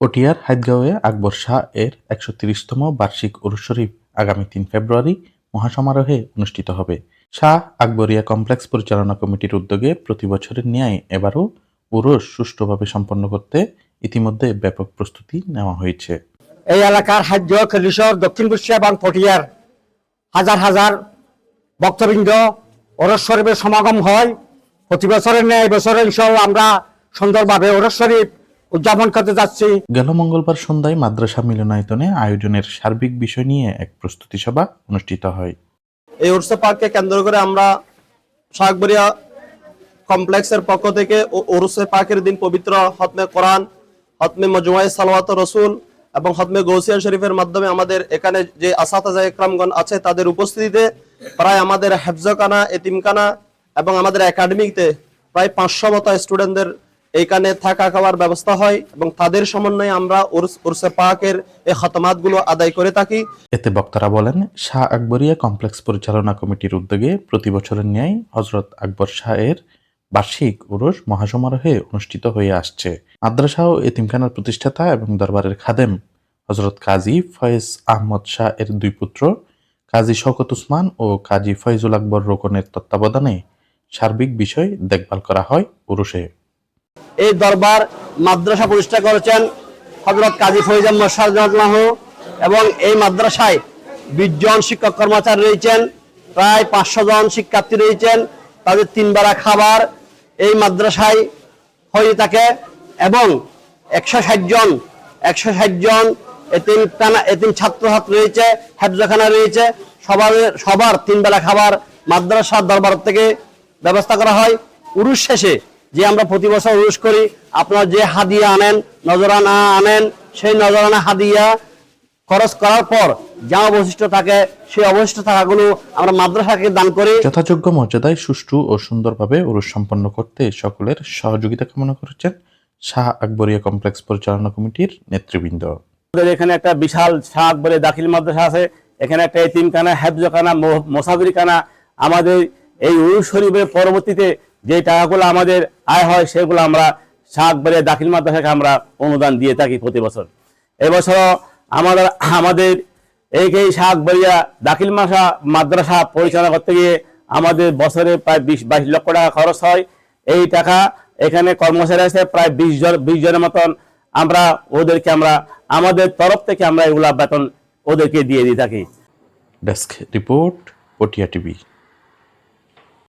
পটিয়ার হাইদগাঁওয়ে আকবর শাহ এর একশো তিরিশতম বার্ষিক উরুস শরীফ আগামী তিন ফেব্রুয়ারি মহাসমারোহে অনুষ্ঠিত হবে। শাহ আকবরিয়া কমপ্লেক্স পরিচালনা কমিটির উদ্যোগে প্রতি বছরের ন্যায় এবারও উরস সুষ্ঠুভাবে সম্পন্ন করতে ইতিমধ্যে ব্যাপক প্রস্তুতি নেওয়া হয়েছে। এই এলাকার হাজ্য খেলিশর দক্ষিণ পূর্ব এবং পটিয়ার হাজার হাজার ভক্তবৃন্দ ওরস শরীফের সমাগম হয়। প্রতি বছরের ন্যায় বছরে ইনশাল্লাহ আমরা সুন্দরভাবে ওরস শরীফ উদযাপন করতে যাচ্ছি। গেল মঙ্গলবার সন্ধ্যায় মাদ্রাসা মিলনায়তনে আয়োজনের সার্বিক বিষয় নিয়ে এক প্রস্তুতি সভা অনুষ্ঠিত হয়। এই উৎসব পার্ককে কেন্দ্র করে আমরা শাকবরিয়া কমপ্লেক্সের পক্ষ থেকে উরুসে পাকের দিন পবিত্র হতমে কোরআন হতমে মজুমাই সালওয়াত রসুল এবং হতমে গৌসিয়া শরীফের মাধ্যমে আমাদের এখানে যে আসাতাজা একরামগণ আছে তাদের উপস্থিতিতে প্রায় আমাদের হেফজখানা এতিমখানা এবং আমাদের একাডেমিতে প্রায় পাঁচশো মতো স্টুডেন্টদের এইখানে থাকা খাওয়ার ব্যবস্থা হয় এবং তাদের সমন্বয়ে আমরা উরস- পাকের এই খতমাতগুলো আদায় করে থাকি। এতে বক্তারা বলেন, শাহ আকবরিয়া কমপ্লেক্স পরিচালনা কমিটির উদ্যোগে প্রতি বছরের ন্যায় হজরত আকবর শাহ এর বার্ষিক উরস মহাসমারোহে অনুষ্ঠিত হয়ে আসছে। মাদ্রাসা ও এতিমখানার প্রতিষ্ঠাতা এবং দরবারের খাদেম হজরত কাজী ফয়েজ আহমদ শাহ এর দুই পুত্র, কাজী শওকত উসমান ও কাজী ফয়জুল আকবর রোকনের তত্ত্বাবধানে সার্বিক বিষয় দেখভাল করা হয় উরুসে। এই দরবার মাদ্রাসা প্রতিষ্ঠা করেছেন হজরত কাজী ফৈজ আহমদ শাহজাহ এবং এই মাদ্রাসায় বিশ জন শিক্ষক কর্মচারী রয়েছেন, প্রায় পাঁচশো জন শিক্ষার্থী রয়েছেন, তাদের তিন বেলা খাবার এই মাদ্রাসায় হয়ে থাকে এবং একশো ষাট জন, একশো ষাট জন এতিম টানা এতিম ছাত্রছাত্রী রয়েছে, হেফজখানা রয়েছে, সবার সবার তিন বেলা খাবার মাদ্রাসার দরবার থেকে ব্যবস্থা করা হয়। উরুষ শেষে যে আমরা প্রতি বছর উরুষ করি আপনার যে হাদিয়া আনেন নজরানা আনেন সেই নজরানা হাদিয়া খরচ করার পর যা অবশিষ্ট থাকে সেই অবশিষ্ট থাকাগুলো আমরা মাদ্রাসাকে দান করি। যথাযোগ্য মর্যাদায় সুষ্ঠু ও সুন্দরভাবে উরুস সম্পন্ন করতে সকলের সহযোগিতা কামনা করেছেন শাহ আকবরিয়া কমপ্লেক্স পরিচালনা কমিটির নেতৃবৃন্দ। আমাদের এখানে একটা বিশাল শাক বলে দাখিল মাদ্রাসা আছে। এখানে একটা এতিমখানা হেফজখানা মোসাফিরখানা। আমাদের এই উরুস শরীফের পরবর্তীতে যে টাকাগুলো আমাদের আয় হয়, সেগুলো আমরা শাক, বলে, দাখিল মাদ্রাসাকে আমরা অনুদান দিয়ে থাকি প্রতি বছর। এবছরও আমাদের আমাদের এই এই শাক দাখিল মাসা, মাদ্রাসা পরিচালনা করতে গিয়ে আমাদের বছরে প্রায় বিশ, বাইশ লক্ষ টাকা খরচ হয়। এই টাকা এখানে কর্মচারী আছে প্রায় বিশ জন, বিশ জনের মতন। আমরা ওদেরকে আমরা, আমাদের তরফ থেকে আমরা এগুলা বেতন ওদেরকে দিয়ে দিয়ে থাকি। Desk report Patiya TV